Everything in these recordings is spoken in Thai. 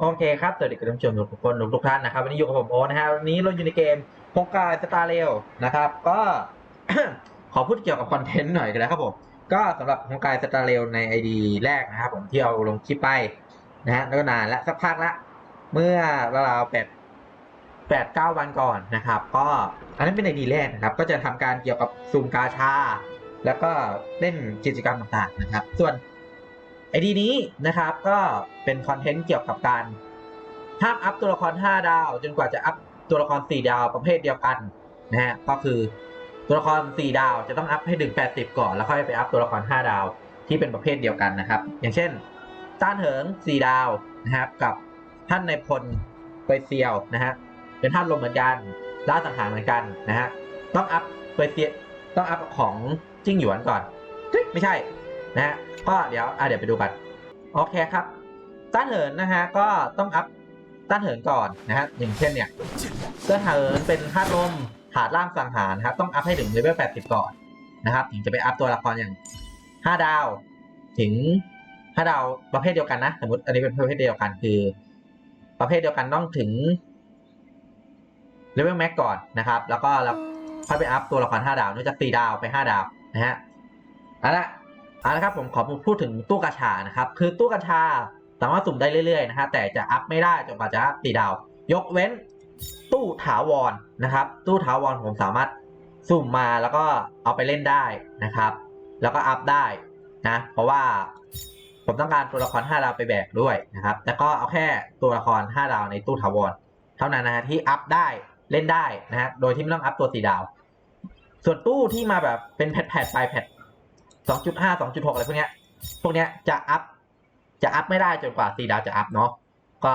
โอเคครับ สวัสดีคุณผู้ชมทุกคนทุกท่านนะครับ วันนี้อยู่กับผมโอ๊ตนะฮะ วันนี้เราอยู่ในเกมโปกาสตาร์เรลนะครับ ก็ ขอพูดเกี่ยวกับคอนเทนต์หน่อยกันนะครับผม ก็สำหรับโปกาสตาร์เรลใน ID แรกนะครับผมที่เอาลงคลิปไปนะฮะแล้วก็นานและสักพักละ เมื่อราวแปดแปดเก้าวันก่อนนะครับ ก็อันนั้นเป็นไอดีแรกนะครับ ก็จะทำการเกี่ยวกับซูมกาชา แล้วก็เล่นกิจกรรมต่างๆนะครับ ส่วน ไอดีนี้นะครับก็เป็นคอนเทนต์เกี่ยวกับการห้ามอัพตัวละคร 5 ดาว จนกว่าจะอัพตัวละคร 4 ดาวประเภทเดียวกันนะฮะก็คือตัวละคร 4 ดาวจะต้องอัพให้ถึง 80 ก่อน แล้วค่อยไปอัพตัวละคร 5 ดาวที่เป็นประเภทเดียวกันนะครับ อย่างเช่น ต้านเหิง 4 ดาวนะครับกับท่านในพลเปเซียวนะฮะเป็นท่านลมเหมือนกันล่าสังหารเหมือนกันนะฮะต้องอัพเปเซียต้องอัพของจิ้งหยวนก่อนเฮ้ยไม่ใช่ นะฮะก็เดี๋ยวอะเดี๋ยวไปดูกันโอเคครับต้านเหินนะฮะก็ต้องอัพต้านเหินก่อนนะฮะอย่างเช่นเนี่ยต้านเหินเป็นธาตุลมถาดล่างสังหารนครับต้องอัพให้ถึงเลเวล80 ก่อนนะครับถึงจะไปอัพตัวละครอย่าง 5 ดาว ถึง 5 ดาวประเภทเดียวกันนะ สมมติอันนี้เป็นประเภทเดียวกันคือ ประเภทเดียวกันต้องถึงเลเวลแม็กก่อนนะครับ แล้วก็แล้วค่อยไปอัพตัวละคร5ดาวนื่องจาก4ดาวไป 5 ดาวนะฮะเอาละ เอาละครับผมขอพูดถึงตู้กาชานะครับ คือตู้กาชาสามารถสุ่มได้เรื่อยๆนะฮะแต่จะอัพไม่ได้จนกว่าจะอัพตีดาว ยกเว้นตู้ถาวรนะครับ ตู้ถาวรผมสามารถสุ่มมาแล้วก็เอาไปเล่นได้นะครับ แล้วก็อัพได้นะเพราะว่าผมต้องการตัวละคร 5 ดาวไปแบกด้วยนะครับแต่ก็เอาแค่ตัวละคร 5 ดาวในตู้ถาวรเท่านั้นนะฮะที่อัพได้เล่นได้นะฮะโดยที่ไม่ต้องอัพตัวสีดาว ส่วนตู้ที่มาแบบเป็นแพทแพทไปแพท 2.5 2.6องจุดหกอะไรพวกเนี้ย พวกเนี้ยจะอัพ จะอัพไม่ได้จนกว่า4ดาวจะอัพเนาะ ก็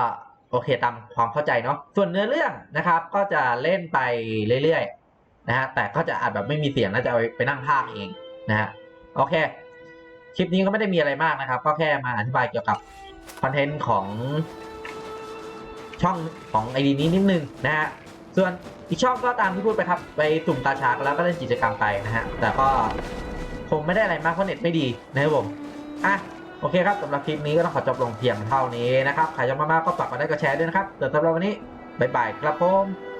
โอเคตามความเข้าใจเนาะ ส่วนเนื้อเรื่องนะครับ ก็จะเล่นไปเรื่อยๆนะฮะ แต่ก็จะอาจแบบไม่มีเสียงน่าจะไปนั่งภาคเองนะฮะ โอเค คลิปนี้ก็ไม่ได้มีอะไรมากนะครับ ก็แค่มาอธิบายเกี่ยวกับคอนเทนต์ของช่องของไอดีนี้นิดนึงนะฮะ ส่วนอีกช่องก็ตามที่พูดไปครับ ไปสุ่มกาชากแล้วก็เล่นกิจกรรมไปนะฮะ แต่ก็ คงไม่ได้อะไรมากเพราะเน็ตไม่ดีนะครับผมอะโอเคครับสำหรับคลิปนี้ก็ต้องขอจบลงเพียงเท่านี้นะครับใครชอบมากๆก็ฝากกดไลค์กดแชร์ด้วยนะครับเดี๋ยวสำหรับวันนี้บ๊ายบายครับผม